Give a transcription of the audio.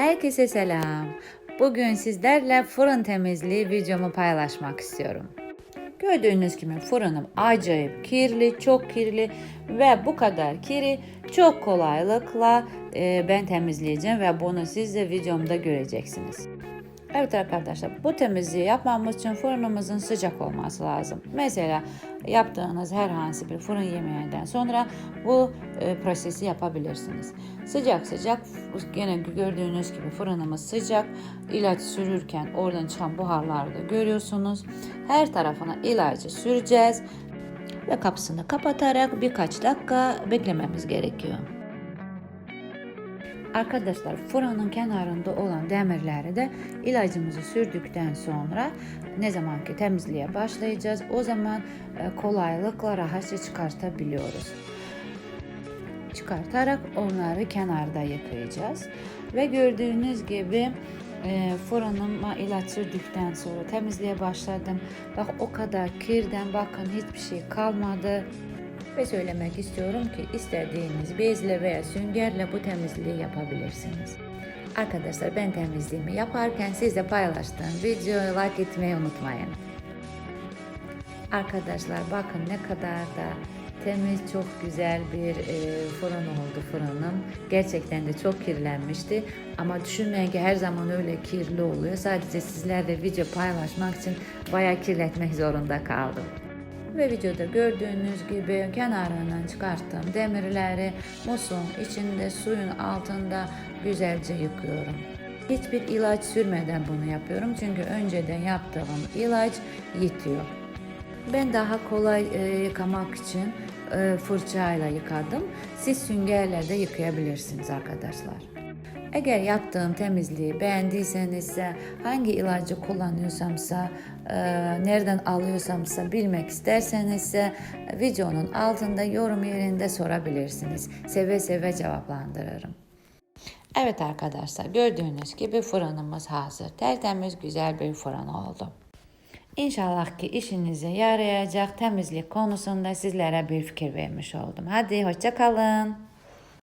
Herkese selam. Bugün sizlerle fırın temizliği videomu paylaşmak istiyorum. Gördüğünüz gibi fırınım acayip kirli, çok kirli ve bu kadar kiri çok kolaylıkla e, ben temizleyeceğim ve bunu siz de videomda göreceksiniz. Evet arkadaşlar bu temizliği yapmamız için fırınımızın sıcak olması lazım. Mesela yaptığınız herhangi bir fırın yemeğinden sonra bu e, prosesi yapabilirsiniz. Sıcak sıcak gene gördüğünüz gibi fırınımız sıcak. İlaç sürürken oradan çıkan buharları da görüyorsunuz. Her tarafına ilacı süreceğiz ve kapısını kapatarak birkaç dakika beklememiz gerekiyor. Arkadaşlar fırının kenarında olan demirleri de ilacımızı sürdükten sonra ne zaman ki temizliğe başlayacağız o zaman e, kolaylıkla rahatça çıkartabiliyoruz. Çıkartarak onları kenarda yıkayacağız. Ve gördüğünüz gibi e, fırınıma ilaç sürdükten sonra temizliğe başladım. Bak o kadar kirden bakın hiçbir şey kalmadı. Ve söylemek istiyorum ki istediğiniz bezle veya süngerle bu temizliği yapabilirsiniz. Arkadaşlar ben temizliğimi yaparken sizle paylaştığım videoyu like etmeyi unutmayın. Arkadaşlar bakın ne kadar da temiz çok güzel bir e, fırın oldu fırınım. Gerçekten de çok kirlenmişti. Ama düşünmeyin ki her zaman öyle kirli oluyor. Sadece sizlerle video paylaşmak için bayağı kirletmek zorunda kaldım. Ve videoda gördüğünüz gibi kenarından çıkarttığım demirleri musun içinde suyun altında güzelce yıkıyorum. Hiçbir ilaç sürmeden bunu yapıyorum çünkü önceden yaptığım ilaç yitiyor. Ben daha kolay e, yıkamak için e, fırçayla yıkadım. Siz süngerle de yıkayabilirsiniz arkadaşlar. Eğer yaptığım temizliği beğendiyseniz hangi ilacı kullanıyorsamsa, e, nereden alıyorsamsa bilmek isterseniz videonun altında yorum yerinde sorabilirsiniz. Seve seve cevaplandırırım. Evet arkadaşlar gördüğünüz gibi fırınımız hazır. Tertemiz güzel bir fırın oldu. İnşallah ki işinize yarayacak temizlik konusunda sizlere bir fikir vermiş oldum. Hadi hoşça kalın.